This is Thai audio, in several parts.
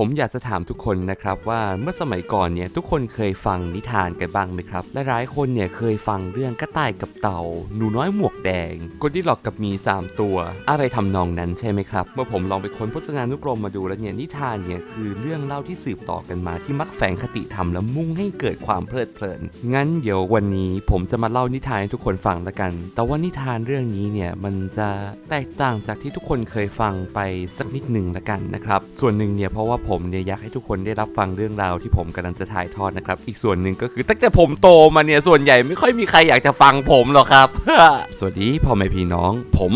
ผมอยากจะถามทุกคนนะครับว่าเมื่อสมัยก่อนเนี่ยทุกคนเคยฟังนิทานกันบ้างไหมครับและหลายคนเนี่ยเคยฟังเรื่องกระต่ายกับเต่า หนูน้อยหมวกแดงคนที่หลอกกับมี 3 ตัว อะไรทำนองนั้นใช่ไหมครับ เมื่อผมลองไปค้นพจนานุกรมมาดูแล้วเนี่ยนิทานเนี่ยคือเรื่องเล่าที่สืบต่อกันมาที่มักแฝงคติธรรมและมุ่งให้เกิดความเพลิดเพลิน งั้นเดี๋ยววันนี้ผมจะมาเล่านิทานให้ทุกคนฟังละกัน แต่ว่านิทานเรื่องนี้เนี่ยมันจะแตกต่างจากที่ทุกคนเคยฟังไปสักนิดหนึ่งละกันนะครับส่วนหนึ่งเนี่ยเพราะว่าผมเนี่ยอยากให้ทุกคนได้รับฟังเรื่องราวที่ผมกำลังจะถ่ายทอดนะครับ อีกส่วนหนึ่งก็คือตั้งแต่ผมโตมาเนี่ยส่วนใหญ่ไม่ค่อยมีใครอยากจะฟังผมหรอกครับ สวัสดีพ่อแม่พี่น้องผม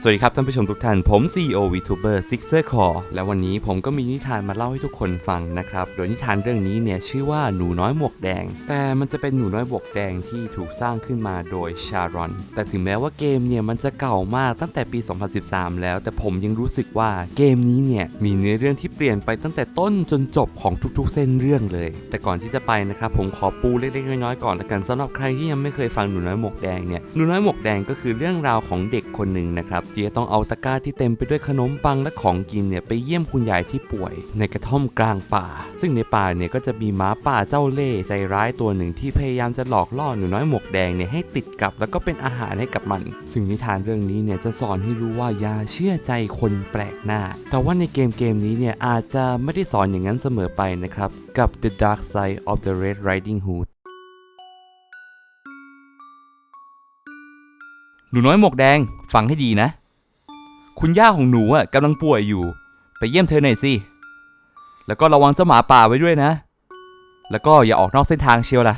สวัสดีครับท่านผู้ชมทุกท่าน ผม CEO VTuber Sixer Core และวันนี้ผมก็มีนิทานมาเล่าให้ทุกคนฟังนะครับ โดยนิทานเรื่องนี้เนี่ยชื่อว่าหนูน้อยหมวกแดง แต่มันจะเป็นหนูน้อยหมวกแดงที่ถูกสร้างขึ้นมาโดยชารอน แต่ถึงแม้ว่าเกมเนี่ยมันจะเก่ามากตั้งแต่ปี 2013 แล้ว แต่ผมยังรู้สึกว่าเกมนี้เนี่ยมีเนื้อเรื่องที่เปลี่ยนไปตั้งแต่ต้นจนจบของทุกๆ เส้นเรื่องเลย แต่ก่อนที่จะไปนะครับผมขอปูเล็กๆน้อยๆก่อนละกันสำหรับใครที่ยังไม่เคยฟังหนูน้อยหมวกแดงเนี่ยหนูน้อยหมวกแดงก็คือเรื่องราวของเด็กคนหนึ่งนะครับที่จะต้องเอาตะกร้าที่เต็มไปด้วยขนมปังและของกินเนี่ยไปเยี่ยมคุณยายที่ป่วย ในกระท่อมกลางป่า ซึ่งในป่าเนี่ยก็จะมีหมาป่าเจ้าเล่ห์ใจร้ายตัวหนึ่งที่พยายามจะหลอกล่อหนูน้อยหมวกแดงเนี่ยให้ติดกับ แล้วก็เป็นอาหารให้กับมัน ซึ่งนิทานเรื่องนี้เนี่ยจะสอนให้รู้ว่าอย่าเชื่อใจคนแปลกหน้า แต่ว่าในเกมเกมนี้เนี่ยอาจจะไม่ได้สอนอย่างนั้นเสมอไปนะครับกับ The Dark Side of the Red Riding Hood หนูน้อยหมวกแดงฟังให้ดีนะ คุณย่าของหนูอะกำลังป่วยอยู่ ไปเยี่ยมเธอหน่อยสิ แล้วก็ระวังเจ้าหมาป่าไว้ด้วยนะ แล้วก็อย่าออกนอกเส้นทางเชียวล่ะ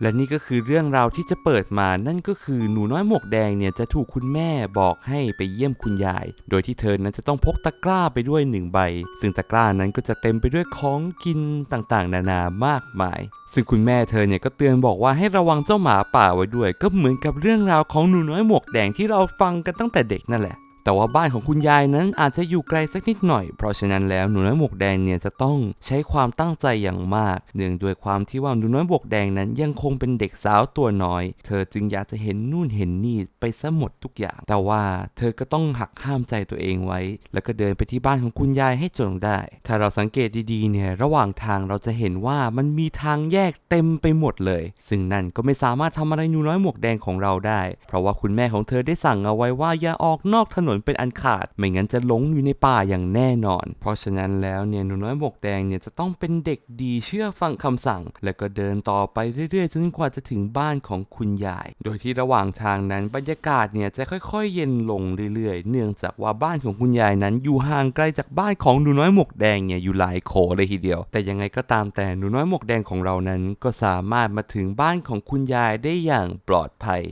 และนี่ก็คือเรื่องราวที่จะเปิดมานั่นก็คือหนูน้อยหมวกแดงเนี่ยจะถูกคุณแม่บอกให้ไปเยี่ยมคุณยาย โดยที่เธอนั้นจะต้องพกตะกร้าไปด้วยหนึ่งใบ ซึ่งตะกร้านั้นก็จะเต็มไปด้วยของกินต่างๆ นานามากมาย ซึ่งคุณแม่เธอเนี่ยก็เตือนบอกว่าให้ระวังเจ้าหมาป่าไว้ด้วย ก็เหมือนกับเรื่องราวของหนูน้อยหมวกแดงที่เราฟังกันตั้งแต่เด็กนั่นแหละ แต่ว่าบ้านของคุณยายนั้นอาจจะอยู่ไกลสักนิดหน่อย เพราะฉะนั้นแล้วหนูน้อยหมวกแดงเนี่ยจะต้องใช้ความตั้งใจอย่างมาก เนื่องด้วยความที่ว่าหนูน้อยหมวกแดงนั้นยังคงเป็นเด็กสาวตัวน้อย เธอจึงอยากจะเห็นนู่นเห็นนี่ไปซะหมดทุกอย่าง แต่ว่าเธอก็ต้องหักห้ามใจตัวเองไว้ แล้วก็เดินไปที่บ้านของคุณยายให้จนได้ ถ้าเราสังเกตดีๆเนี่ยระหว่างทางเราจะเห็นว่ามันมีทางแยกเต็มไปหมดเลย ซึ่งนั่นก็ไม่สามารถทำอะไรหนูน้อยหมวกแดงของเราได้ เพราะว่าคุณแม่ของเธอได้สั่งเอาไว้ว่าอย่าออกนอกถนนเป็นอันขาด ไม่งั้นจะหลงอยู่ในป่าอย่างแน่นอน เพราะฉะนั้นแล้วเนี่ยหนูน้อยหมวกแดงเนี่ยจะต้องเป็นเด็กดีเชื่อฟังคำสั่ง แล้วก็เดินต่อไปเรื่อยๆจนกว่าจะถึงบ้านของคุณยาย โดยที่ระหว่างทางนั้นบรรยากาศเนี่ยจะค่อยๆ เย็นลงเรื่อยๆ เนื่องจากว่าบ้านของคุณยายนั้นอยู่ห่างไกลจากบ้านของหนูน้อยหมวกแดงเนี่ยอยู่หลายโขเลยทีเดียว แต่ยังไงก็ตามแต่หนูน้อยหมวกแดงของเรานั้น ก็สามารถมาถึงบ้านของคุณยายได้อย่างปลอดภัย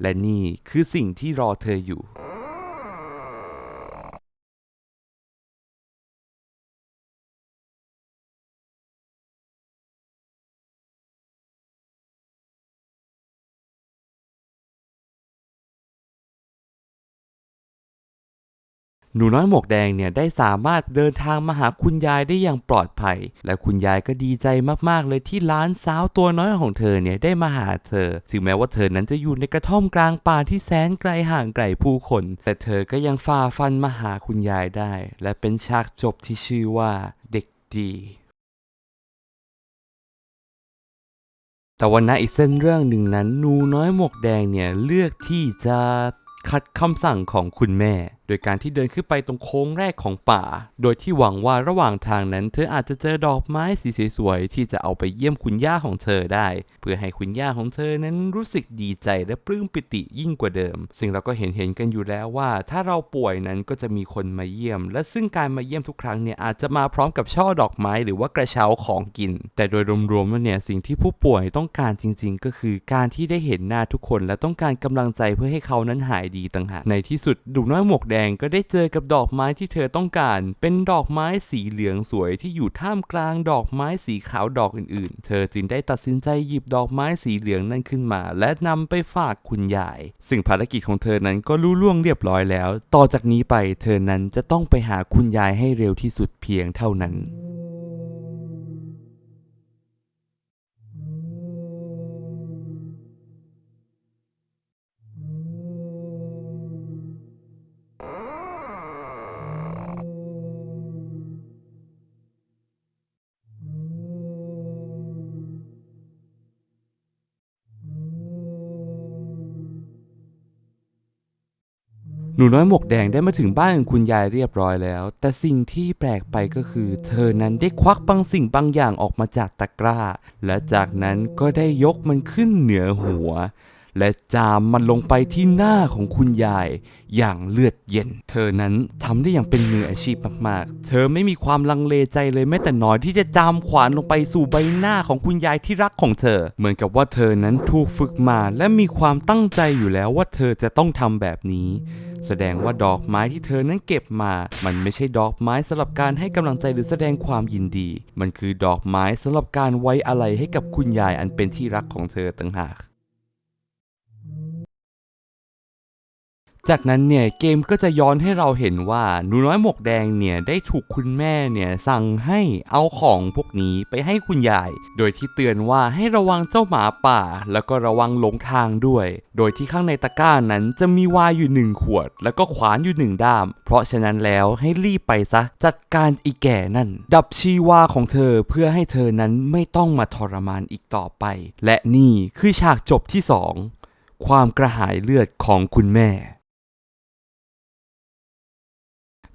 และนี่คือสิ่งที่รอเธออยู่ หนูน้อยหมวกแดงเนี่ยได้สามารถเดินทางมาหาคุณยายได้อย่างปลอดภัย และคุณยายก็ดีใจมากๆเลยที่ล้านสาวตัวน้อยของเธอเนี่ยได้มาหาเธอ ถึงแม้ว่าเธอนั้นจะอยู่ในกระท่อมกลางป่าที่แสนไกลห่างไกลผู้คน แต่เธอก็ยังฝ่าฟันมาหาคุณยายได้ และเป็นฉากจบที่ชื่อว่าเด็กดีแต่วันนั้นอีกเส้นเรื่องหนึ่งนั้นหนูน้อยหมวกแดงเนี่ยเลือกที่จะขัดคำสั่งของคุณแม่ ดยการที่เดินขึ้นไปตรงโค้งแรกของป่า โดยที่หวังว่าระหว่างทางนั้น เธออาจจะเจอดอกไม้สีสวยๆที่จะเอาไปเยี่ยมคุณย่าของเธอได้ เพื่อให้คุณย่าของเธอนั้นรู้สึกดีใจและปลื้มปิติยิ่งกว่าเดิม ซึ่งเราก็เห็นเห็นๆกันอยู่แล้วว่า ถ้าเราป่วยนั้นก็จะมีคนมาเยี่ยม และซึ่งการมาเยี่ยมทุกครั้งเนี่ยอาจจะมาพร้อมกับช่อดอกไม้หรือว่ากระเช้าของกิน แต่โดยรวมๆแล้วเนี่ยสิ่งที่ผู้ป่วยต้องการจริง ๆ ก็คือการที่ได้เห็นหน้าทุกคน และต้องการกำลังใจเพื่อให้เขานั้นหายดีต่างหากในที่สุดดุน้อยหมวกแดงก็ได้เจอกับดอกไม้ที่เธอต้องการ เป็นดอกไม้สีเหลืองสวยที่อยู่ท่ามกลางดอกไม้สีขาวดอกอื่นๆ เธอจึงได้ตัดสินใจหยิบดอกไม้สีเหลืองนั้นขึ้นมา และนำไปฝากคุณยาย ซึ่งภารกิจของเธอนั้นก็ลุล่วงเรียบร้อยแล้ว ต่อจากนี้ไปเธอนั้นจะต้องไปหาคุณยายให้เร็วที่สุดเพียงเท่านั้น นูน้อยหมวกแดงได้มาถึงบ้านของคุณยายเรียบร้อยแล้ว แต่สิ่งที่แปลกไปก็คือ เธอนั้นได้ควักบางสิ่งบางอย่างออกมาจากตะกร้า และจากนั้นก็ได้ยกมันขึ้นเหนือหัว และจามมันลงไปที่หน้าของคุณยาย อย่างเลือดเย็น เธอนั้นทำได้อย่างเป็นมืออาชีพมากๆ เธอไม่มีความลังเลใจเลยแม้แต่น้อยที่จะจามขวานลงไปสู่ใบหน้าของคุณยายที่รักของเธอ เหมือนกับว่าเธอนั้นถูกฝึกมาและมีความตั้งใจอยู่แล้วว่าเธอจะต้องทำแบบนี้ แสดงว่าดอกไม้ที่เธอนั้นเก็บมา มันไม่ใช่ดอกไม้สำหรับการให้กำลังใจหรือแสดงความยินดี มันคือดอกไม้สำหรับการไว้อะไรให้กับคุณยายอันเป็นที่รักของเธอต่างหาก จากนั้นเนี่ยเกมก็จะย้อนให้เราเห็นว่าหนูน้อยหมวกแดงเนี่ยได้ถูกคุณแม่เนี่ยสั่งให้เอาของพวกนี้ไปให้คุณยาย โดยที่เตือนว่าให้ระวังเจ้าหมาป่า แล้วก็ระวังหลงทางด้วย โดยที่ข้างในตะกร้านั้นจะมีวายอยู่หนึ่งขวด แล้วก็ขวานอยู่หนึ่งด้าม เพราะฉะนั้นแล้วให้รีบไปซะ จัดการอีแก่นั่น ดับชีวาของเธอเพื่อให้เธอนั้นไม่ต้องมาทรมานอีกต่อไป และนี่คือฉากจบที่สองความกระหายเลือดของคุณแม่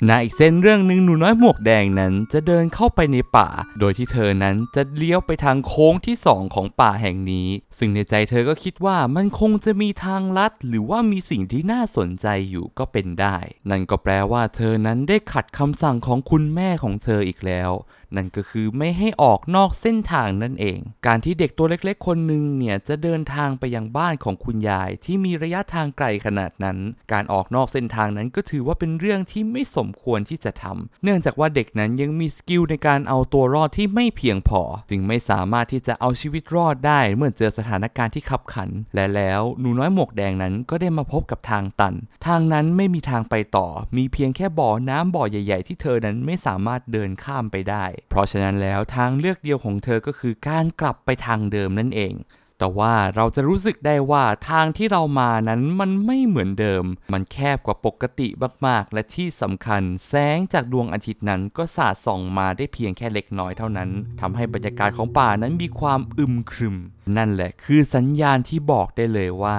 ในอีกเส้นเรื่องหนึ่งหนูน้อยหมวกแดงนั้นจะเดินเข้าไปในป่า โดยที่เธอนั้นจะเลี้ยวไปทางโค้งที่สองของป่าแห่งนี้ ซึ่งในใจเธอก็คิดว่ามันคงจะมีทางลัด หรือว่ามีสิ่งที่น่าสนใจอยู่ก็เป็นได้ นั่นก็แปลว่าเธอนั้นได้ขัดคำสั่งของคุณแม่ของเธออีกแล้ว นั่นก็คือไม่ให้ออกนอกเส้นทางนั่นเอง การที่เด็กตัวเล็กๆ คนหนึ่งเนี่ยจะเดินทางไปยังบ้านของคุณยายที่มีระยะทางไกลขนาดนั้น การออกนอกเส้นทางนั้นก็ถือว่าเป็นเรื่องที่ไม่สมควรที่จะทำเนื่องจากว่าเด็กนั้นยังมีสกิลในการเอาตัวรอดที่ไม่เพียงพอ จึงไม่สามารถที่จะเอาชีวิตรอดได้เมื่อเจอสถานการณ์ที่ขับขัน และแล้วหนูน้อยหมวกแดงนั้นก็ได้มาพบกับทางตัน ทางนั้นไม่มีทางไปต่อ มีเพียงแค่บ่อน้ำบ่อใหญ่ ๆ ที่เธอนั้นไม่สามารถเดินข้ามไปได้ เพราะฉะนั้นแล้วทางเลือกเดียวของเธอก็คือการกลับไปทางเดิมนั่นเอง แต่ว่าเราจะรู้สึกได้ว่าทางที่เรามานั้นมันไม่เหมือนเดิม มันแคบกว่าปกติมากๆ และที่สำคัญแสงจากดวงอาทิตย์นั้นก็สาดส่องมาได้เพียงแค่เล็กน้อยเท่านั้นทำให้บรรยากาศของป่านั้นมีความอึมครึม นั่นแหละคือสัญญาณที่บอกได้เลยว่า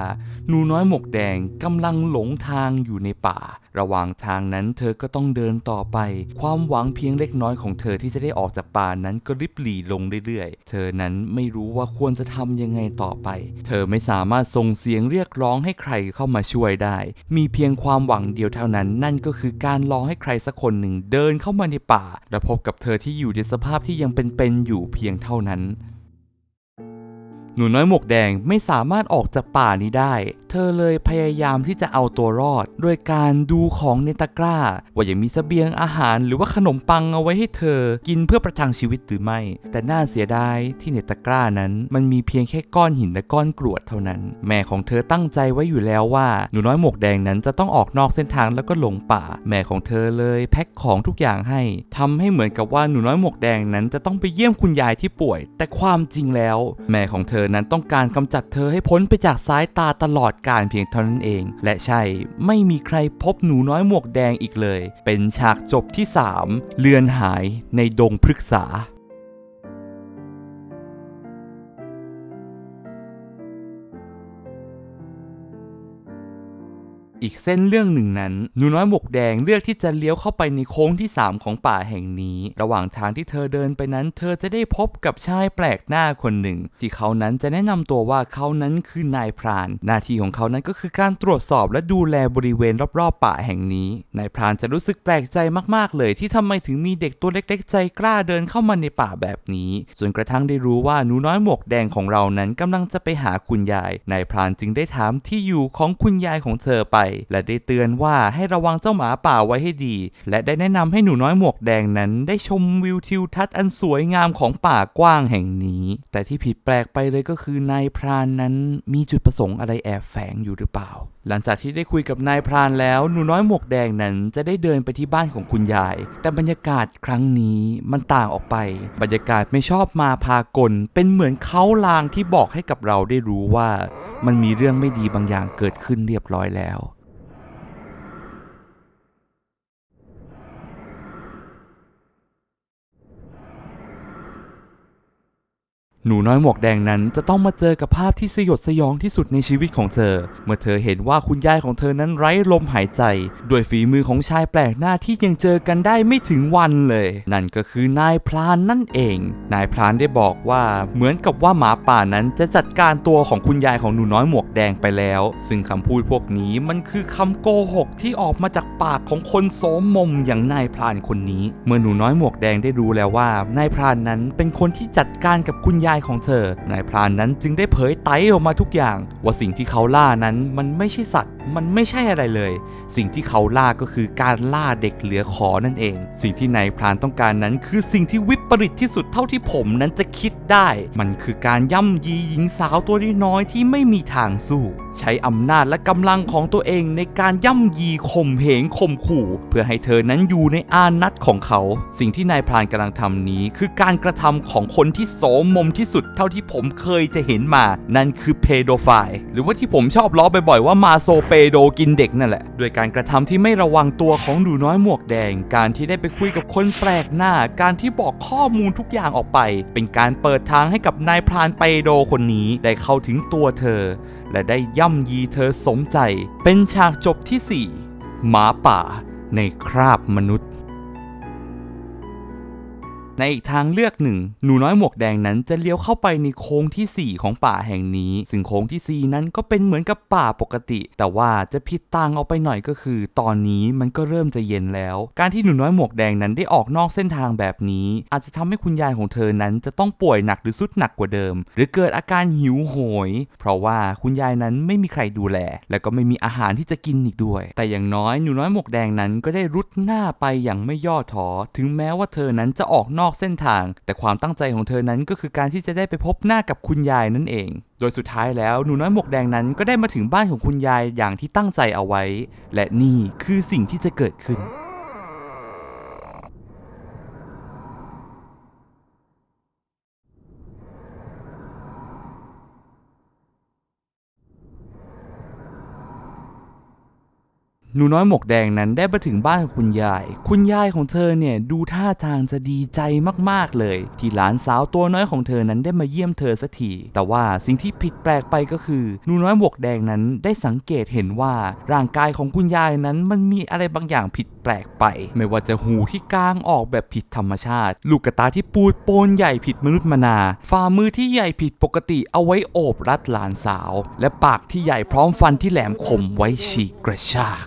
หนูน้อยหมวกแดงกำลังหลงทางอยู่ในป่า ระหว่างทางนั้นเธอก็ต้องเดินต่อไป ความหวังเพียงเล็กน้อยของเธอที่จะได้ออกจากป่านั้นก็ริบหรี่ลงเรื่อยๆ เธอนั้นไม่รู้ว่าควรจะทำยังไงต่อไป เธอไม่สามารถส่งเสียงเรียกร้องให้ใครเข้ามาช่วยได้ มีเพียงความหวังเดียวเท่านั้น นั่นก็คือการรอให้ใครสักคนหนึ่งเดินเข้ามาในป่า และพบกับเธอที่อยู่ในสภาพที่ยังเป็นๆอยู่เพียงเท่านั้น หนูน้อยหมวกแดงไม่สามารถออกจากป่านี้ได้ เธอเลยพยายามที่จะเอาตัวรอด โดยการดูของในตะกร้า ว่ายังมีเสบียงอาหารหรือว่าขนมปังเอาไว้ให้เธอ กินเพื่อประทังชีวิตหรือไม่ แต่น่าเสียดายที่ในตะกร้านั้น มันมีเพียงแค่ก้อนหินและก้อนกรวดเท่านั้น แม่ของเธอตั้งใจไว้อยู่แล้วว่าหนูน้อยหมวกแดงนั้นจะต้องออกนอกเส้นทางแล้วก็หลงป่า แม่ของเธอเลยแพ็คของทุกอย่างให้ทำให้เหมือนกับว่าหนูน้อยหมวกแดงนั้นจะต้องไปเยี่ยมคุณยายที่ป่วย แต่ความจริงแล้ว แม่ของเธอนั้นต้องการกำจัดเธอให้พ้นไปจากสายตาตลอดการเพียงเท่านั้นเอง และใช่ไม่มีใครพบหนูน้อยหมวกแดงอีกเลย เป็นฉากจบที่ 3 เลือนหายในดงพฤกษา อีกเส้นเรื่องหนึ่งนั้น หนูน้อยหมวกแดงเลือกที่จะเลี้ยวเข้าไปในโค้งที่ 3 ของป่าแห่งนี้ ระหว่างทางที่เธอเดินไปนั้น เธอจะได้พบกับชายแปลกหน้าคนหนึ่ง ที่เขานั้นจะแนะนำตัวว่าเขานั้นคือนายพราน หน้าที่ของเขานั้นก็คือการตรวจสอบและดูแลบริเวณรอบๆป่าแห่งนี้นายพรานจะรู้สึกแปลกใจมากๆเลย ที่ทำไมถึงมีเด็กตัวเล็ก ๆ ใจกล้าเดินเข้ามาในป่าแบบนี้จนกระทั่งได้รู้ว่าหนูน้อยหมวกแดงของเรานั้นกำลังจะไปหาคุณยายนายพรานจึงได้ถามที่อยู่ของคุณยายของเธอไปและได้เตือนว่าให้ระวังเจ้าหมาป่าไว้ให้ดี และได้แนะนำให้หนูน้อยหมวกแดงนั้น ได้ชมวิวทิวทัศน์อันสวยงามของป่ากว้างแห่งนี้ แต่ที่ผิดแปลกไปเลยก็คือนายพรานนั้นมีจุดประสงค์อะไรแอบแฝงอยู่หรือเปล่า หลังจากที่ได้คุยกับนายพรานแล้วหนูน้อยหมวกแดงนั้นจะได้เดินไปที่บ้านของคุณยาย แต่บรรยากาศครั้งนี้มันต่างออกไป บรรยากาศไม่ชอบมาพากล เป็นเหมือนเขาลางที่บอกให้กับเราได้รู้ว่า มันมีเรื่องไม่ดีบางอย่างเกิดขึ้นเรียบร้อยแล้ว หนูน้อยหมวกแดงนั้นจะต้องมาเจอกับภาพที่สยดสยองที่สุดในชีวิตของเธอ เมื่อเธอเห็นว่าคุณยายของเธอนั้นไร้ลมหายใจ ด้วยฝีมือของชายแปลกหน้าที่ยังเจอกันได้ไม่ถึงวันเลย นั่นก็คือนายพรานนั่นเอง นายพรานได้บอกว่าเหมือนกับว่าหมาป่านั้นจะจัดการตัวของคุณยายของหนูน้อยหมวกแดงไปแล้ว ซึ่งคำพูดพวกนี้มันคือคำโกหกที่ออกมาจากปากของคนโสมมอย่างนายพรานคนนี้ เมื่อหนูน้อยหมวกแดงได้รู้แล้วว่านายพรานนั้นเป็นคนที่จัดการกับคุณยายของเธอ นายพรานนั้นจึงได้เผยไตออกมาทุกอย่าง ว่าสิ่งที่เขาล่านั้นมันไม่ใช่สัตว์ มันไม่ใช่อะไรเลย สิ่งที่เขาล่าก็คือการล่าเด็กเหลือขอนั่นเอง สิ่งที่นายพรานต้องการนั้น คือสิ่งที่วิปริตที่สุดเท่าที่ผมนั้นจะคิดได้ มันคือการย่ำยีหญิงสาวตัวน้อยที่ไม่มีทางสู้ใช้อำนาจและกำลังของตัวเองในการย่ำยีข่มเหงข่มขู่ เพื่อให้เธอนั้นอยู่ในอานัตของเขา สิ่งที่นายพรานกำลังทำนี้ คือการกระทำของคนที่โสมมที่สุดเท่าที่ผมเคยจะเห็นมา นั่นคือเพโดไฟล์หรือว่าที่ผมชอบล้อบ่อยๆว่ามาโซเปโดกินเด็กนั่นแหละด้วยการกระทำที่ไม่ระวังตัวของหนูน้อยหมวกแดง การที่ได้ไปคุยกับคนแปลกหน้า การที่บอกข้อมูลทุกอย่างออกไป เป็นการเปิดทางให้กับนายพรานเปโดคนนี้ได้เข้าถึงตัวเธอและได้ย่ำยีเธอสมใจ เป็นฉากจบที่ 4 หมาป่าในคราบมนุษย์ ในอีกทางเลือกหนึ่ง หนูน้อยหมวกแดงนั้นจะเลี้ยวเข้าไปในโค้งที่ 4 ของป่าแห่งนี้ ซึ่งโค้งที่ 4 นั้นก็เป็นเหมือนกับป่าปกติ แต่ว่าจะผิดต่างออกไปหน่อยก็คือ ตอนนี้มันก็เริ่มจะเย็นแล้ว การที่หนูน้อยหมวกแดงนั้นได้ออกนอกเส้นทางแบบนี้ อาจจะทำให้คุณยายของเธอนั้นจะต้องป่วยหนักหรือสุดหนักกว่าเดิม หรือเกิดอาการหิวโหย เพราะว่าคุณยายนั้นไม่มีใครดูแล และก็ไม่มีอาหารที่จะกินอีกด้วย แต่อย่างน้อยหนูน้อยหมวกแดงนั้นก็ได้รุดหน้าไปอย่างไม่ย่อท้อถึงแม้ว่าเธอนั้นจะออกนอกอกเส้นทาง แต่ความตั้งใจของเธอนั้นก็คือการที่จะได้ไปพบหน้ากับคุณยายนั่นเอง โดยสุดท้ายแล้วหนูน้อยหมวกแดงนั้นก็ได้มาถึงบ้านของคุณยายอย่างที่ตั้งใจเอาไว้ และนี่คือสิ่งที่จะเกิดขึ้น หนูน้อยหมวกแดงนั้นได้มาถึงบ้านของคุณยาย คุณยายของเธอเนี่ยดูท่าทางจะดีใจมากๆเลย ที่หลานสาวตัวน้อยของเธอนั้นได้มาเยี่ยมเธอสักที แต่ว่าสิ่งที่ผิดแปลกไปก็คือ หนูน้อยหมวกแดงนั้นได้สังเกตเห็นว่าร่างกายของคุณยายนั้นมันมีอะไรบางอย่างผิด ปลกไป ไม่ว่าจะหูที่กางออกแบบผิดธรรมชาติ ลูกกระตาที่ปูดโปนใหญ่ผิดมนุษย์มนา ฝ่ามือที่ใหญ่ผิดปกติเอาไว้โอบรัดหลานสาว และปากที่ใหญ่พร้อมฟันที่แหลมคมไว้ฉีกกระชาก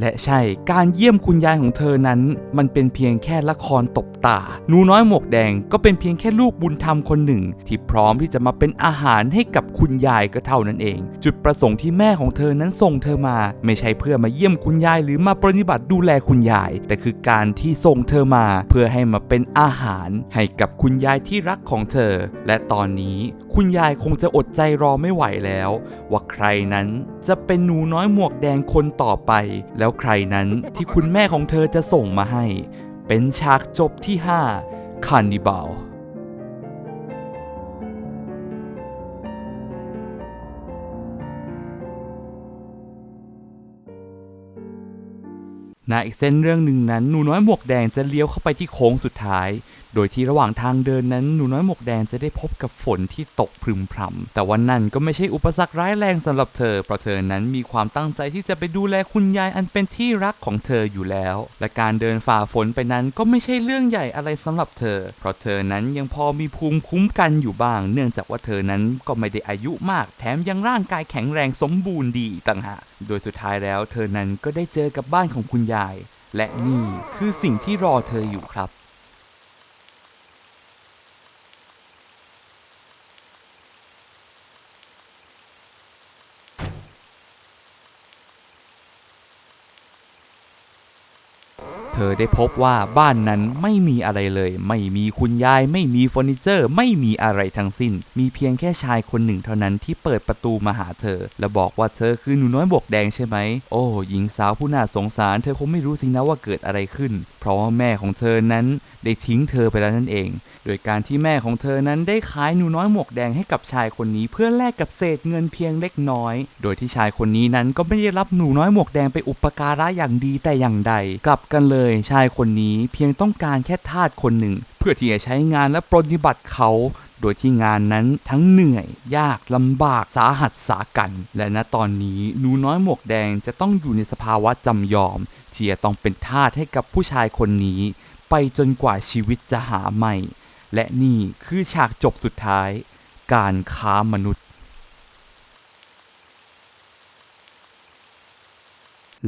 และใช่การเยี่ยมคุณยายของเธอนั้น มันเป็นเพียงแค่ละครตบตาหนูน้อยหมวกแดงก็เป็นเพียงแค่ลูกบุญธรรมคนหนึ่ง ที่พร้อมที่จะมาเป็นอาหารให้กับคุณยายก็เท่านั้นเอง จุดประสงค์ที่แม่ของเธอนั้นส่งเธอมา ไม่ใช่เพื่อมาเยี่ยมคุณยายหรือมาปฏิบัติดูแลคุณยาย แต่คือการที่ส่งเธอมา เพื่อให้มาเป็นอาหารให้กับคุณยายที่รักของเธอ และตอนนี้ คุณยายคงจะอดใจรอไม่ไหวแล้ว ว่าใครนั้นจะเป็นหนูน้อยหมวกแดงคนต่อไป แล้วใครนั้นที่คุณแม่ของเธอจะส่งมาให้ เป็นฉากจบที่ 5 คานิบาลในอีกเส้นเรื่องหนึ่งนั้นหนูน้อยหมวกแดงจะเลี้ยวเข้าไปที่โค้งสุดท้าย โดยที่ระหว่างทางเดินนั้นหนูน้อยหมวกแดงจะได้พบกับฝนที่ตกพรึมพรำแต่วันนั้นก็ไม่ใช่อุปสรรคร้ายแรงสำหรับเธอ เพราะเธอนั้นมีความตั้งใจที่จะไปดูแลคุณยายอันเป็นที่รักของเธออยู่แล้ว และการเดินฝ่าฝนไปนั้นก็ไม่ใช่เรื่องใหญ่อะไรสำหรับเธอ เพราะเธอนั้นยังพอมีภูมิคุ้มกันอยู่บ้าง เนื่องจากว่าเธอนั้นก็ไม่ได้อายุมาก แถมยังร่างกายแข็งแรงสมบูรณ์ดีต่างหากโดยสุดท้ายแล้ว เธอนั้นก็ได้เจอกับบ้านของคุณยาย และนี่คือสิ่งที่รอเธออยู่ครับ เธอได้พบว่าบ้านนั้นไม่มีอะไรเลย ไม่มีคุณยาย ไม่มีเฟอร์นิเจอร์ ไม่มีอะไรทั้งสิ้น มีเพียงแค่ชายคนหนึ่งเท่านั้นที่เปิดประตูมาหาเธอ และบอกว่าเธอคือหนูน้อยบวกแดงใช่ไหม โอ้หญิงสาวผู้น่าสงสาร เธอคงไม่รู้สินะว่าเกิดอะไรขึ้น เพราะว่าแม่ของเธอนั้นได้ทิ้งเธอไปแล้วนั่นเอง โดยการที่แม่ของเธอนั้นได้ขายหนูน้อยหมวกแดงให้กับชายคนนี้เพื่อแลกกับเศษเงินเพียงเล็กน้อย โดยที่ชายคนนี้นั้นก็ไม่ได้รับหนูน้อยหมวกแดงไปอุปการะอย่างดีแต่อย่างใด กลับกันเลย ชายคนนี้เพียงต้องการแค่ทาสคนหนึ่ง เพื่อที่จะใช้งานและปรนิบัติเขาโดยที่งานนั้นทั้งเหนื่อย ยากลำบากสาหัสสากัน และณตอนนี้หนูน้อยหมวกแดงจะต้องอยู่ในสภาวะจำยอมที่จะต้องเป็นทาสให้กับผู้ชายคนนี้ ไปจนกว่าชีวิตจะหาใหม่ และนี่คือฉากจบสุดท้าย การค้ามนุษย์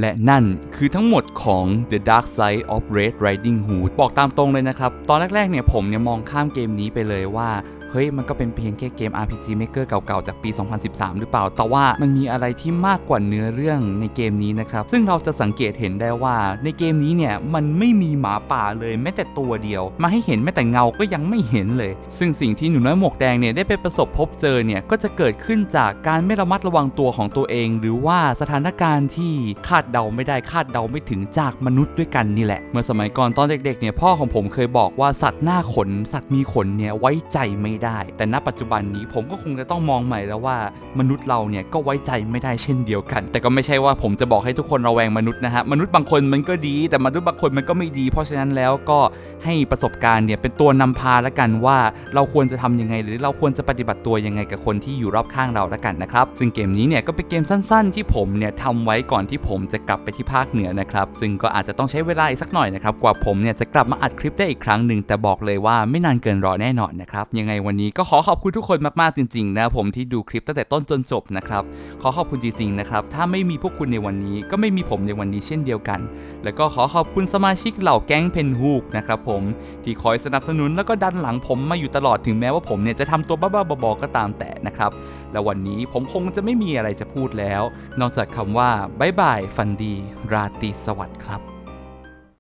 และนั่นคือทั้งหมดของ The Dark Side of Red Riding Hood บอกตามตรงเลยนะครับ ตอนแรกๆเนี่ยผมเนี่ยมองข้ามเกมนี้ไปเลยว่า ฮ้ยมันก็เป็นเพียงแค่เกม RPG Maker เก่าๆจากปี 2013 หรือเปล่า แต่ว่ามันมีอะไรที่มากกว่าเนื้อเรื่องในเกมนี้นะครับ ซึ่งเราจะสังเกตเห็นได้ว่าในเกมนี้เนี่ยมันไม่มีหมาป่าเลยแม้แต่ตัวเดียว มาให้เห็นแม้แต่เงาก็ยังไม่เห็นเลย ซึ่งสิ่งที่หนูน้อยหมวกแดงเนี่ยได้ไปประสบพบเจอเนี่ยก็จะเกิดขึ้นจากการไม่ระมัดระวังตัวของตัวเอง หรือว่าสถานการณ์ที่คาดเดาไม่ได้คาดเดาไม่ถึงจากมนุษย์ด้วยกันนี่แหละ เมื่อสมัยก่อนตอนเด็กๆเนี่ยพ่อของผมเคยบอกว่าสัตว์หน้าขน สัตว์มีขนเนี่ยไว้ใจไม่ได้แต่ณปัจจุบันนี้ผมก็คงจะต้องมองใหม่แล้วว่ามนุษย์เราเนี่ยก็ไว้ใจไม่ได้เช่นเดียวกัน แต่ก็ไม่ใช่ว่าผมจะบอกให้ทุกคนระแวงมนุษย์นะฮะมนุษย์บางคนมันก็ดี แต่มนุษย์บางคนมันก็ไม่ดี เพราะฉะนั้นแล้วก็ให้ประสบการณ์เนี่ยเป็นตัวนำพาละกันว่าเราควรจะทำยังไง หรือเราควรจะปฏิบัติตัวยังไงกับคนที่อยู่รอบข้างเราละกันนะครับซึ่งเกมนี้เนี่ยก็เป็นเกมสั้น ๆ ที่ผมเนี่ยทำไว้ก่อนที่ผมจะกลับไปที่ภาคเหนือนะครับซึ่งก็อาจจะต้องใช้เวลาอีกสักหน่อยนะครับกว่าผมเนี่ยจะกลับมาอัดคลิปได้อีกครั้งหนึ่งแต่บอกเลยว่าไม่นานเกินรอแน่นอนนะครับยังไงวันนี้ก็ขอขอบคุณทุกคนมากๆจริงๆนะผมที่ดูคลิปตั้งแต่ต้นจนจบนะครับขอขอบคุณจริงๆนะครับถ้าไม่มีพวกคุณในวันนี้ ก็ไม่มีผมในวันนี้เช่นเดียวกัน แล้วก็ขอขอบคุณสมาชิกเหล่าแก๊งเพนฮูกนะครับผมที่คอยสนับสนุนแล้วก็ดันหลังผมมาอยู่ตลอดถึงแม้ว่าผมเนี่ยจะทำตัวบ้าๆบอๆก็ตามแต่นะครับแล้ววันนี้ผมคงจะไม่มีอะไรจะพูดแล้ว นอกจากคำว่าบายบายฟันดี ราตรีสวัสดิ์ครับ